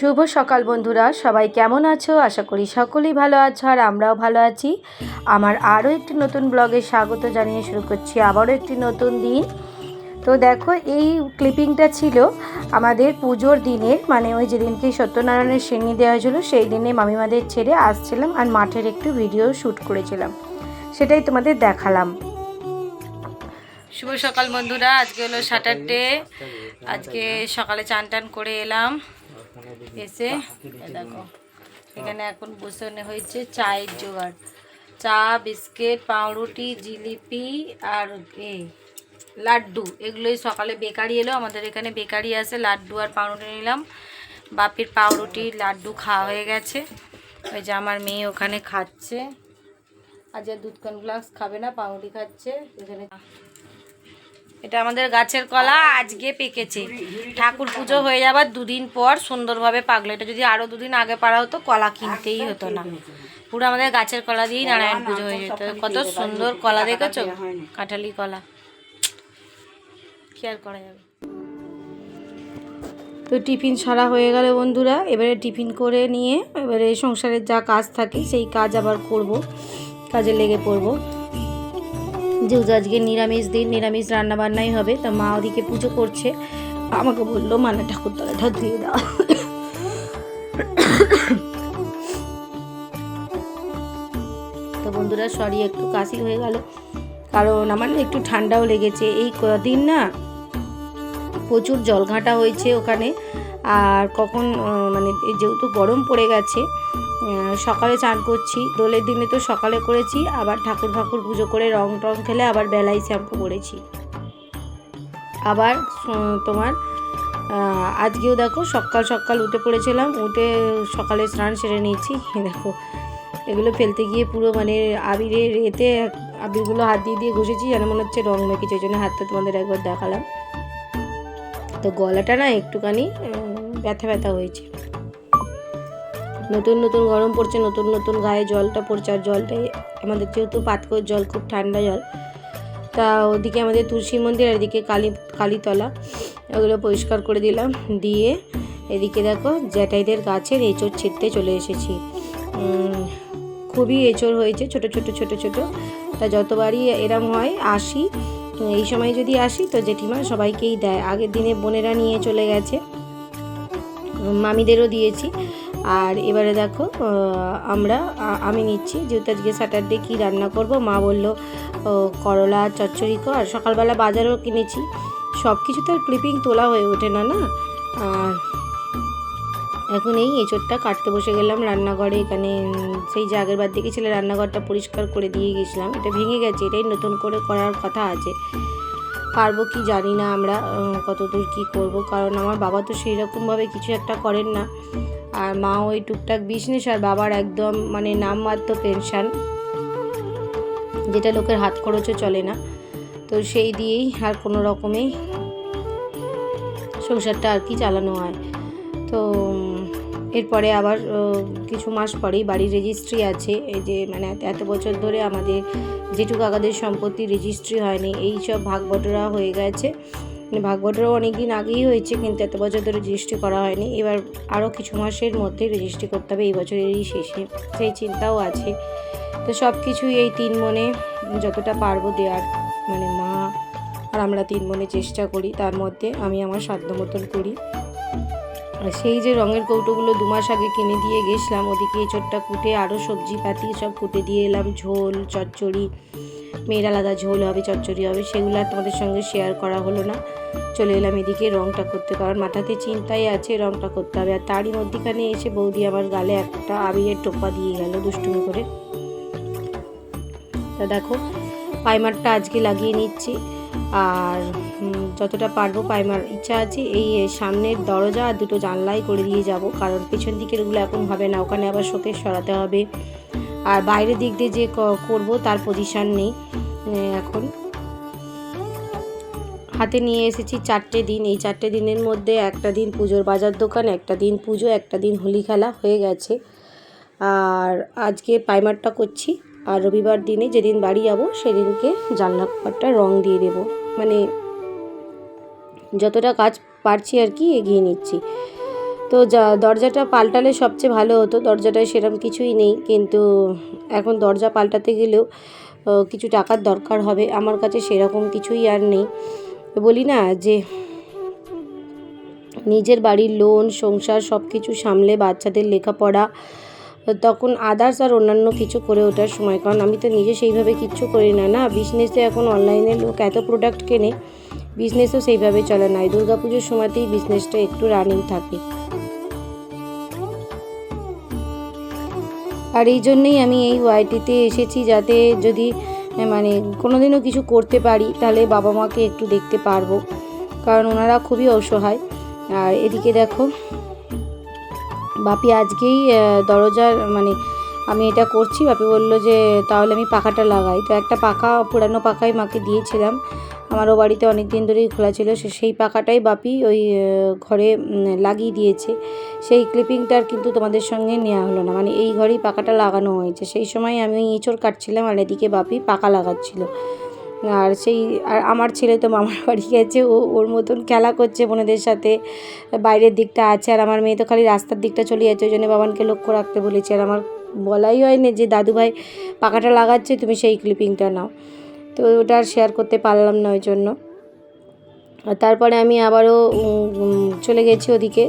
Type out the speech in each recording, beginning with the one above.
শুভ সকাল বন্ধুরা, সবাই কেমন আছো? আশা করি সকলেই ভালো আছো আর আমরাও ভালো আছি। আমার আরও একটি নতুন ব্লগে স্বাগত জানিয়ে শুরু করছি আবারও একটি নতুন দিন। তো দেখো, এই ক্লিপিংটা ছিল আমাদের পুজোর দিনের মানে ওই যেদিনকে সত্যনারায়ণের শ্রেণি দেওয়া হয়েছিল, সেই দিনে মামিমাদের ছেড়ে আসছিলাম আর মাঠের একটু ভিডিও শ্যুট করেছিলাম। সেটাই তোমাদের দেখালাম। শুভ সকাল বন্ধুরা, আজকে হলো স্যাটারডে আজকে সকালে চান টান করে এলাম। এসে দেখো, এখানে এখন বসানো হয়েছে চায়ের জোগাড়। চা, বিস্কিট, পাউরুটি, জিলিপি আর এ, লাড্ডু। এগুলোই সকালে বেকারি এলো, আমাদের এখানে বেকারি আছে, লাড্ডু আর পাউরুটি নিলাম। বাপির পাউরুটি, লাড্ডু খাওয়া হয়ে গেছে। ওই যে আমার মেয়ে ওখানে খাচ্ছে। আজ দুধ কনফ্লাক্স খাবে না, পাউরুটি খাচ্ছে। এখানে এটা আমাদের গাছের কলা, আজকে পেকেছে। ঠাকুর পুজো হয়ে যাবার দুদিন পর সুন্দরভাবে পাকলো। এটা যদি আরও দুদিন আগে পারা হতো, কলা কিনতেই হতো না। পুরো আমাদের গাছের কলা দিয়েই নারায়ণ পুজো হয়ে যেত। কত সুন্দর কলা দেখেছ? কাঁঠালি কলা। আর করা যাবে? তো টিফিন সারা হয়ে গেল বন্ধুরা। এবারে টিফিন করে নিয়ে, এবারে সংসারের যা কাজ থাকে, সেই কাজ আবার করব। কাজে লেগে পড়ব। যেহেতু আজকে নিরামিষ দিন, নিরামিষ রান্নাবান্নাই হবে, তা মা ওদিকে পুজো করছে। আমাকে বলল মানে ঠাকুর তলাটা ধুয়ে দেওয়া তো বন্ধুরা সরি একটু কাশি হয়ে গেল। কারণ আমার না একটু ঠান্ডাও লেগেছে। এই কদিন না প্রচুর জলঘাঁটা হয়েছে ওখানে। আর কখন মানে যেহেতু গরম পড়ে গেছে সকালে চান করছি। দোলের দিনে তো সকালে করেছি, আবার ঠাকুর ঠাকুর পুজো করে রং টং খেলে আবার বেলায় শ্যাম্পু করেছি। আবার তোমার আজকেও দেখো সকাল সকাল উঠে পড়েছিলাম, উঠে সকালে স্নান সেরে নিয়েছি। দেখো, এগুলো ফেলতে গিয়ে পুরো মানে আবিরের এতে আবিরগুলো হাত দিয়ে দিয়ে ঘষেছি, যেন মনে হচ্ছে রং মেখেছে, ওই জন্য হাতটা তোমাদের একবার দেখালাম। তো গলাটা না একটুখানি ব্যথা ব্যথা হয়েছে। নতুন নতুন গরম পড়ছে, নতুন নতুন গায়ে জলটা পড়ছে, আর জলটাই আমাদের যেহেতু পাতকর জল, খুব ঠান্ডা জল, তা ওদিকে আমাদের তুলসী মন্দির, আর এদিকে কালী, কালীতলা, ওগুলো পরিষ্কার করে দিলাম, দিয়ে এদিকে দেখো জ্যাঠাইদের গাছের এঁচড় ছিঁড়তে চলে এসেছি। খুবই এঁচড় হয়েছে, ছোট ছোট ছোট ছোট, তা যতবারই এরম হয় আসি, এই সময় যদি আসি তো জেঠিমা সবাইকেই দেয়। আগের দিনে বোনেরা নিয়ে চলে গেছে, মামিদেরও দিয়েছি আর এবারে দেখো আমরা আমি নিচ্ছি। যেহেতু আজকে স্যাটারডে কী রান্না করব? মা বলল করলা, চচ্চড়ি কর। সকালবেলা বাজারও কিনেছি। সব কিছু তো ক্লিপিং তোলা হয়ে ওঠে না না? এখন এই এঁচোড়টা কাটতে বসে গেলাম রান্নাঘরে। এখানে সেই যে আগের বার দেখেছিলে রান্নাঘরটা পরিষ্কার করে দিয়ে গেছিলাম। এটা ভেঙে গেছে, এটাই নতুন করে করার কথা আছে। পারব কি জানি না আমরা কতদূর কি করব, কারণ আমার বাবা তো সেই রকমভাবে কিছু একটা করেন না। আর মা ওই টুকটাক বিজনেস আর বাবার একদম মানে নামমাত্র পেনশন যেটা লোকের হাত খরচও চলে না। তো সেই দিয়েই আর কোনো রকমেই সংসারটা আর কি চালানো হয়। তো এরপরে আবার কিছু মাস পরেই বাড়ির রেজিস্ট্রি আছে। এই যে মানে এত- বছর ধরে আমাদের জেঠু কাকাদের সম্পত্তি রেজিস্ট্রি হয়নি, এই সব ভাগ বটরা হয়ে গেছে। মানে ভাগ বটরাও অনেক দিন আগেই হয়েছে, কিন্তু এত বছর ধরে রেজিস্ট্রি করা হয়নি। এবার আরও কিছু মাসের মধ্যে রেজিস্ট্রি করতে হবে, এই বছরেরই শেষে। সেই চিন্তাও আছে। তো সব কিছুই এই তিন মনে যতটা পারব দেওয়ার। মানে মা আর আমরা তিন মনে চেষ্টা করি, তার মধ্যে আমি আমার সাধ্য মতন করি। সেই যে রঙের কৌটোগুলো দু মাস আগে কিনে দিয়ে গেছিলাম, ওদিকে এঁচোড়টা কুটে আরও সবজি পাতি সব কুটে দিয়ে এলাম। ঝোল, চচ্চড়ি, মেয়ের আলাদা ঝোল হবে, চচ্চড়ি হবে, সেগুলো আর তোমাদের সঙ্গে শেয়ার করা হলো না। চলে এলাম এদিকে রঙটা করতে, কারণ মাথাতে চিন্তাই আছে রঙটা করতে হবে। আর তারই মধ্যিখানে এসে বৌদি আমার গালে একটা আবিরের টোপা দিয়ে গেল দুষ্টুমি করে। তা দেখো, পাইমারটা আজকে লাগিয়ে নিচ্ছি। আর যতটা পারব পাইমার। ইচ্ছা আছে এই সামনের দরজা আর দুটো জানলাই করে দিয়ে যাব, কারণ পেছন দিকেরগুলো এখন হবে না, ওখানে আবার শোকেস সরাতে হবে। আর বাইরের দিক দিয়ে যে করব তার পজিশান নেই এখন। হাতে নিয়ে এসেছি চারটে দিন, এই চারটে দিনের মধ্যে একটা দিন পুজোর বাজার দোকান, একটা দিন পুজো, একটা দিন হোলি খেলা হয়ে গেছে। আর আজকে পাইমারটা করছি, আর রবিবার দিনে যেদিন বাড়ি যাব সেদিনকে জানলা কপারটা রং দিয়ে দেবো। মানে যতটা কাজ পারছি আর কি এগিয়ে নিচ্ছি। তো যা, দরজাটা পাল্টালে সবচেয়ে ভালো হতো। দরজাটায় সেরকম কিছুই নেই, কিন্তু এখন দরজা পাল্টাতে গেলেও কিছু টাকার দরকার হবে। আমার কাছে সেরকম কিছুই আর নেই। বলি না যে, নিজের বাড়ির লোন, সংসার সব কিছু সামলে বাচ্চাদের লেখাপড়া, তখন আদার্স আর অন্যান্য কিছু করে ওঠার সময়। কারণ আমি তো নিজে সেইভাবে কিচ্ছু করি না না? বিজনেসে এখন অনলাইনে লোক এত প্রোডাক্ট কেনে বিজনেসও সেইভাবে চলে না। দুর্গাপুজোর সময়তেই বিজনেসটা একটু রানিং থাকে। আর এই জন্যেই আমি এই ওয়াইটিতে এসেছি যাতে যদি মানে কোনোদিনও কিছু করতে পারি, তাহলে বাবা মাকে একটু দেখতে পারব। কারণ ওনারা খুবই অসহায়। আর এদিকে দেখো, বাপি আজকেই দরজার মানে আমি এটা করছি, বাপি বলল যে তাহলে আমি পাখাটা লাগাই। তো একটা পাখা, পুরানো পাখাই মাকে দিয়েছিলাম। আমারও বাড়িতে অনেক দিন ধরেই খোলা ছিল, সে সেই পাখাটাই বাপি ওই ঘরে লাগিয়ে দিয়েছে। সেই ক্লিপিংটার কিন্তু তোমাদের সঙ্গে নেওয়া হলো না। মানে এই ঘরেই পাখাটা লাগানো হয়েছে। সেই সময় আমি ওই এঁচড় কাটছিলাম আর এদিকে বাপি পাখা লাগাচ্ছিল। আর সেই, আর আমার ছেলে তো মামার বাড়ি গেছে, ও, ওর মতন খেলা করছে বোনেদের সাথে। বাইরের দিকটা আছে আর আমার মেয়ে তো খালি রাস্তার দিকটা চলে যাচ্ছে, ওই জন্য বাবানকে লক্ষ্য রাখতে বলেছে। আর আমার বলাই হয়নি যে দাদু ভাই পাখাটা লাগাচ্ছে, তুমি সেই ক্লিপিংটা নাও। তো ওটা আর শেয়ার করতে পারলাম না ওই জন্য। তারপরে আমি আবারও চলে গেছি ওদিকে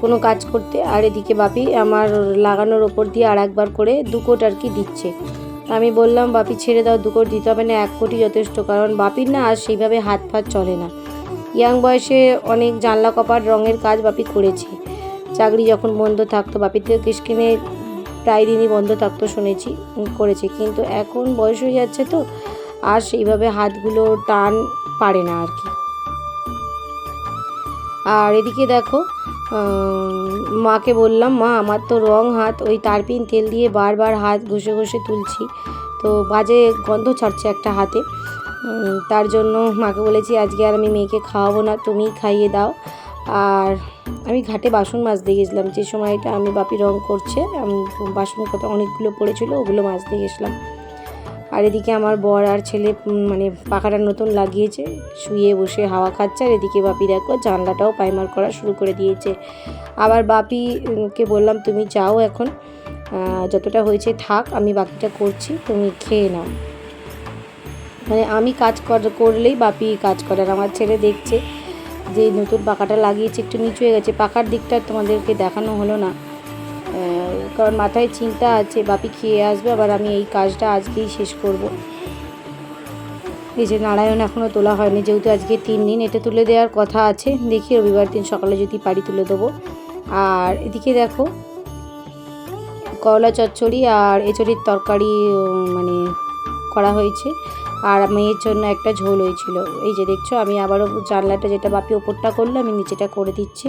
কোনো কাজ করতে। আর এদিকে বাপি আমার লাগানোর ওপর দিয়ে আর একবার করে দু কোট আর কি দিচ্ছে। আমি বললাম, বাপি, ছেড়ে দাও, দু কোট দিতে হবে না, এক কোটি যথেষ্ট। কারণ বাপির না আর সেইভাবে হাত ফাত চলে না। ইয়াং বয়সে অনেক জানলা কপার রঙের কাজ বাপি করেছে। চাকরি যখন বন্ধ থাকতো, বাপির থেকে কিসকিনে প্রায় দিনই বন্ধ থাকতো শুনেছি, করেছে। কিন্তু এখন বয়স হয়ে যাচ্ছে তো, আর সেইভাবে হাতগুলো টান পারে না আর কি। আর এদিকে দেখো মাকে বললাম, মা, আমার তো রং হাত, ওই তারপিন তেল দিয়ে বারবার হাত ঘষে ঘষে তুলছি। তো বাজে গন্ধ ছাড়ছে একটা হাতে। তার জন্য মাকে বলেছি, আজকে আর আমি মেয়েকে খাওয়াবো না, তুমিই খাইয়ে দাও। আর আমি ঘাটে বাসন মাজতে গেছিলাম। যে সময়টা আমি বাপি রং করছে বাসন কত অনেকগুলো পড়েছিল, ওগুলো মাজতে গেছিলাম। আর এদিকে আমার বর আর ছেলে মানে পাখাটা নতুন লাগিয়েছে, শুয়ে বসে হাওয়া খাচ্ছে। আর এদিকে বাপি দেখো, জানলাটাও পাইমার করা শুরু করে দিয়েছে। আবার বাপিকে বললাম, তুমি যাও এখন যতটা হয়েছে থাক, আমি বাকিটা করছি, তুমি খেয়ে নাও। মানে আমি কাজ কর- করলেই বাপি কাজ করে। আর আমার ছেলে দেখছে যে নতুন পাখাটা লাগিয়েছে, একটু নিচু হয়ে গেছে। পাখার দিকটা তোমাদেরকে দেখানো হলো না। কারণ মাথায় চিন্তা আছে, বাপি খেয়ে আসবে, আবার আমি এই কাজটা আজকেই শেষ করব। এই যে নারায়ণ এখনও তোলা হয়নি, যেহেতু আজকে তিন দিন, এটা তুলে দেওয়ার কথা আছে। দেখি রবিবার দিন সকালে যদি পারি তুলে দেবো। আর এদিকে দেখো করলা চচ্চড়ি আর এচড়ির তরকারি মানে করা হয়েছে। আর মেয়ের জন্য একটা ঝোল হয়েছিল। এই যে দেখছ, আমি আবারও জানলাটা যেটা বাপি ওপরটা করল, আমি নিচেটা করে দিচ্ছি।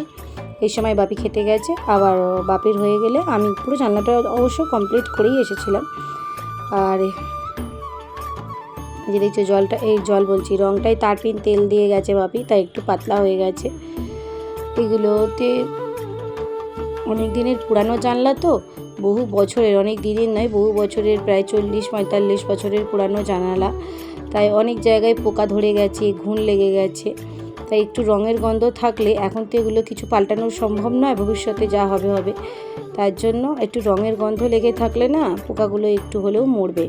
এই সময় বাপি খেতে গেছে, আবার বাপির হয়ে গেলে আমি পুরো জানলাটা অবশ্য কমপ্লিট করেই এসেছিলাম। আর যে দেখছ, জলটা, এই জল বলছি, রংটাই তারপিন তেল দিয়ে গেছে বাপি, তাই একটু পাতলা হয়ে গেছে। এগুলোতে অনেক দিনের পুরানো জানলা তো, বহু বছরের, অনেক দিনের নয়, বহু বছরের, প্রায় চল্লিশ, পঁয়তাল্লিশ বছরের পুরানো জানালা। তাই অনেক জায়গায় পোকা ধরে গেছে, ঘুণ লেগে গেছে। তাই একটু রঙের গন্ধ থাকলে এখন তো এগুলো কিছু পাল্টানো সম্ভব নয়, ভবিষ্যতে যা হবে হবে। তার জন্য একটু রঙের গন্ধ লেগে থাকলে না, পোকাগুলো একটু হলেও মরবে।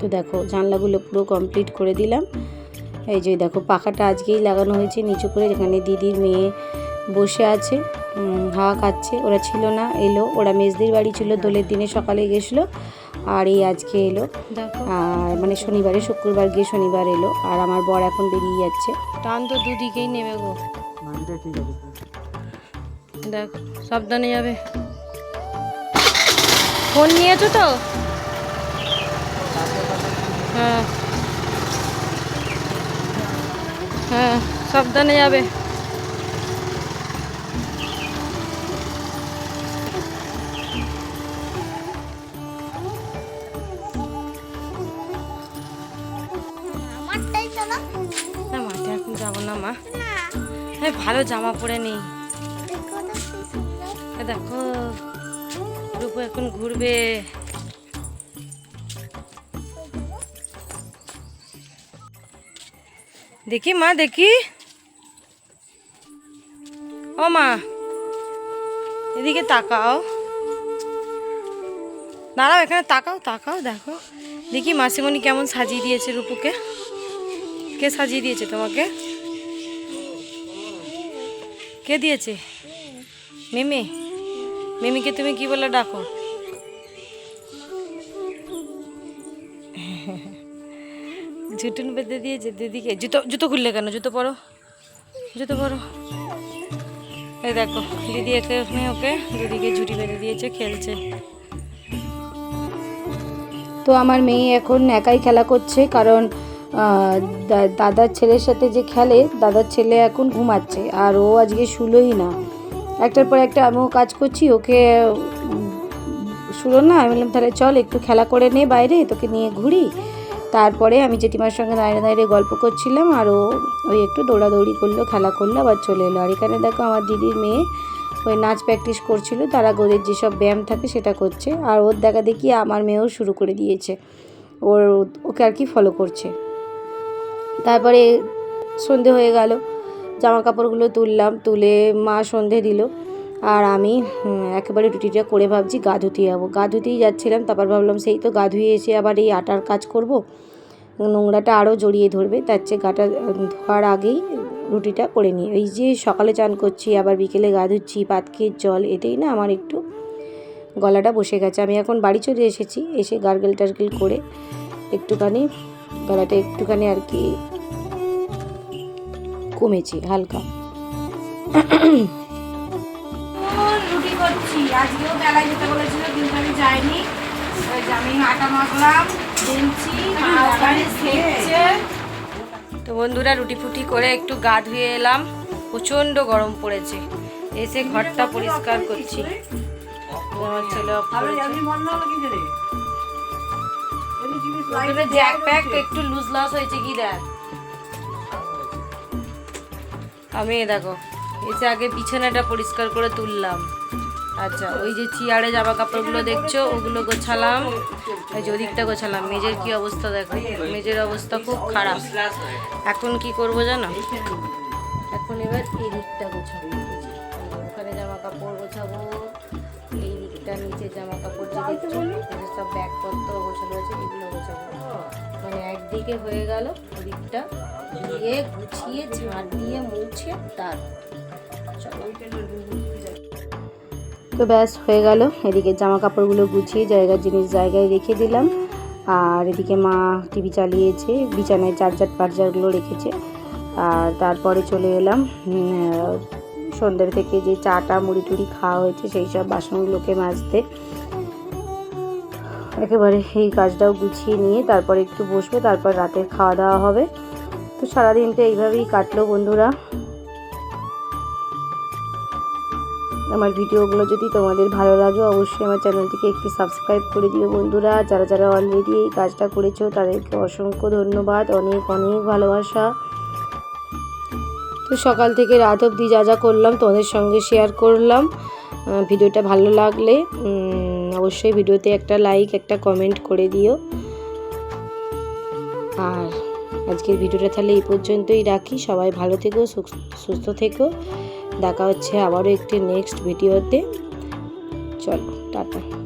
তো দেখো, জানলাগুলো পুরো কমপ্লিট করে দিলাম। এই যে দেখো, পাখাটা আজকেই লাগানো হয়েছে, নিচু করে, যেখানে দিদির মেয়ে বসে আছে হাওয়া খাচ্ছে। ওরা ছিল না এলো। ওরা মেজদির বাড়ি ছিল দোলের দিনে সকালে গেছিল আর এই আজকে এলো। আর মানে শনিবারে শুক্রবার গিয়ে শনিবার এলো। আর আমার বর এখন বেরিয়ে যাচ্ছে। টান তো দুদিকেই নেবে গো। দেখ সাবধানে যাবে। ফোন নিয়েছো তো? হ্যাঁ। হ্যাঁ সাবধানে যাবে। জামা পরে এ দেখো, রূপু এখন ঘুরবে। দেখি মা, দেখি। ও মা, এদিকে তাকাও। দাঁড়াও, এখানে তাকাও তাকাও, দেখো। দেখি মাসিমণি কেমন সাজিয়ে দিয়েছে রূপুকে। কে সাজিয়ে দিয়েছে তোমাকে? কে দিয়েছে? মিমি? মিমিকে তুমি কি বলে ডাকো? ঝুটুন বেঁধে দিয়েছে দিদিকে। জুতো জুতো খুললে কেন? জুতো পরো। জুতো পরো। এই দেখো, দিদি এখানে ওকে দিদিকে ঝুটি বেঁধে দিয়েছে, খেলছে। তো আমার মেয়ে এখন একাই খেলা করছে, কারণ দাদার ছেলের সাথে যে খেলে, দাদার ছেলে এখন ঘুমাচ্ছে, আর ও আজকে শুলোই না। একটার পর একটা আমিও কাজ করছি, ওকে শুলো না, আমি বললাম, তাহলে চল, একটু খেলা করে নে বাইরে, তোকে নিয়ে ঘুরি। তারপরে আমি জেঠিমার সঙ্গে দাঁড়িয়ে দাঁড়িয়ে গল্প করছিলাম, আর ও, ওই একটু দৌড়াদৌড়ি করল, খেলা করল, আবার চলে এলো। আর এখানে দেখো, আমার দিদির মেয়ে, ওই নাচ প্র্যাকটিস করছিল, তারা গোদের যেসব ব্যায়াম থাকে, সেটা করছে। আর ওর দেখা দেখি, আমার মেয়েও শুরু করে দিয়েছে। ওর, ওকে আর কি ফলো করছে। তারপরে সন্ধে হয়ে গেল জামা কাপড়গুলো তুললাম, তুলে মা সন্ধে দিল। আর আমি একেবারে রুটিটা করে ভাবছি গা ধুতে যাব। গা ধুতেই যাচ্ছিলাম, তারপর ভাবলাম সেই তো গা ধুয়ে এসে আবার এই আটার কাজ করব। নোংরাটা আরও জড়িয়ে ধরবে, তার চেয়ে গাটা ধোয়ার আগেই রুটিটা করে নিই। এই যে সকালে চান করছি, আবার বিকেলে গা ধুচ্ছি পাতকির জল, এতেই না আমার একটু গলাটা বসে গেছে। আমি এখন বাড়ি চলে এসেছি, এসে গার্গেল টার্গেল করে একটুখানি, গলাটা একটুখানি আর কি কমেছে হালকা। রুটি করছি। আজকেও বেলায় যেতে বলেছিল কিন্তু আমি যাইনি। আমি আটা মাখলাম বেলছি মা ওখানে সেকছে তো বন্ধুরা রুটি ফুটি করে একটু গা ধুয়ে এলাম। প্রচণ্ড গরম পড়েছে। এসে ঘরটা পরিষ্কার করছি। আমার ছেলে জ্যাক প্যাক একটু লুজ লস হয়েছে কি দেখ? আমি এই দেখো, এসে আগে বিছানাটা পরিষ্কার করে তুললাম। আচ্ছা ওই যে চেয়ারে জামা কাপড়গুলো দেখছ, ওগুলো গোছালাম। ওই যে ওদিকটা গোছালাম। মেজের কি অবস্থা দেখো? মেজের অবস্থা খুব খারাপ। এখন কি করব জানো? এখন এবার এই দিকটা গোছাবো। ওখানে জামা কাপড় গোছাবো। এই নিচে জামা কাপড় যে দেখছ সব ব্যাগপত্র গোছানো আছে এগুলো গোছাবো। মানে একদিকে হয়ে গেল দিয়ে গুছিয়ে ঝাড় দিয়ে মুছে তার তো ব্যাস হয়ে গেল। এদিকে জামা কাপড়গুলো গুছিয়ে জায়গার জিনিস জায়গায় রেখে দিলাম। আর এদিকে মা টিভি চালিয়েছে বিছানায় চার চার্জার ফার্জারগুলো রেখেছে। আর তারপরে চলে এলাম সন্ধ্যের থেকে যে চাটা, মুড়ি টুড়ি খাওয়া হয়েছে, সেই সব বাসনগুলোকে মাজতে একেবারে এই কাজটাও গুছিয়ে নিয়ে তারপরে একটু বসবো, তারপর রাতের খাওয়া দাওয়া হবে। তো সারাদিনটা এইভাবেই কাটলো বন্ধুরা। আমার ভিডিওগুলো যদি তোমাদের ভালো লাগে, অবশ্যই আমার চ্যানেলটিকে একটু সাবস্ক্রাইব করে দিও বন্ধুরা। যারা যারা অলরেডি এই কাজটা করেছ, তাদেরকে অসংখ্য ধন্যবাদ। অনেক অনেক ভালোবাসা। তো সকাল থেকে রাত অবধি যা যা করলাম তোমাদের সঙ্গে শেয়ার করলাম। ভিডিওটা ভালো লাগলে অবশ্যই ভিডিওতে একটা লাইক একটা কমেন্ট করে দিও। আর আজকের ভিডিওটা তাহলে এই পর্যন্তই রাখি। সবাই ভালো থেকো সুস- সুস্থ থেকো। দেখা হচ্ছে আবারও একটি নেক্সট ভিডিওতে চলো, টাটা।